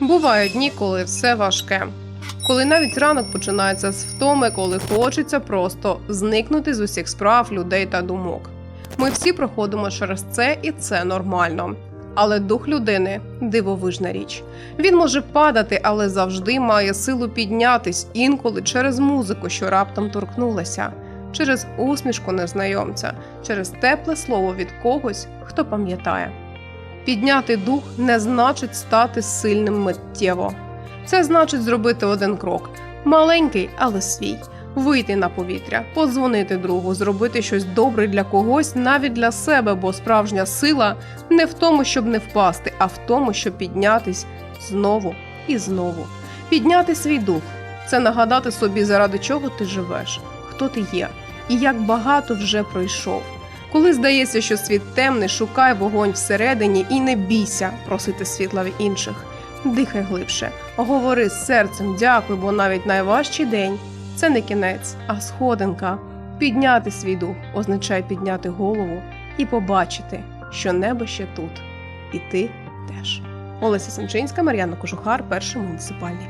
Бувають дні, коли все важке. Коли навіть ранок починається з втоми, коли хочеться просто зникнути з усіх справ, людей та думок. Ми всі проходимо через це, і це нормально. Але дух людини дивовижна річ. Він може падати, але завжди має силу піднятись, інколи через музику, що раптом торкнулася, через усмішку незнайомця, через тепле слово від когось, хто пам'ятає. Підняти дух не значить стати сильним миттєво. Це значить зробити один крок маленький, але свій. Вийти на повітря, подзвонити другу, зробити щось добре для когось, навіть для себе, бо справжня сила не в тому, щоб не впасти, а в тому, щоб піднятись знову і знову. Підняти свій дух це нагадати собі, заради чого ти живеш, хто ти є, і як багато вже пройшов. Коли здається, що світ темний, шукай вогонь всередині і не бійся просити світла в інших. Дихай глибше, говори з серцем, дякуй, бо навіть найважчий день це не кінець, а сходинка. Підняти свій дух означає підняти голову і побачити, що небо ще тут, і ти теж. Олеся Семчинська, Мар'яна Кожухар, перший муніципальний.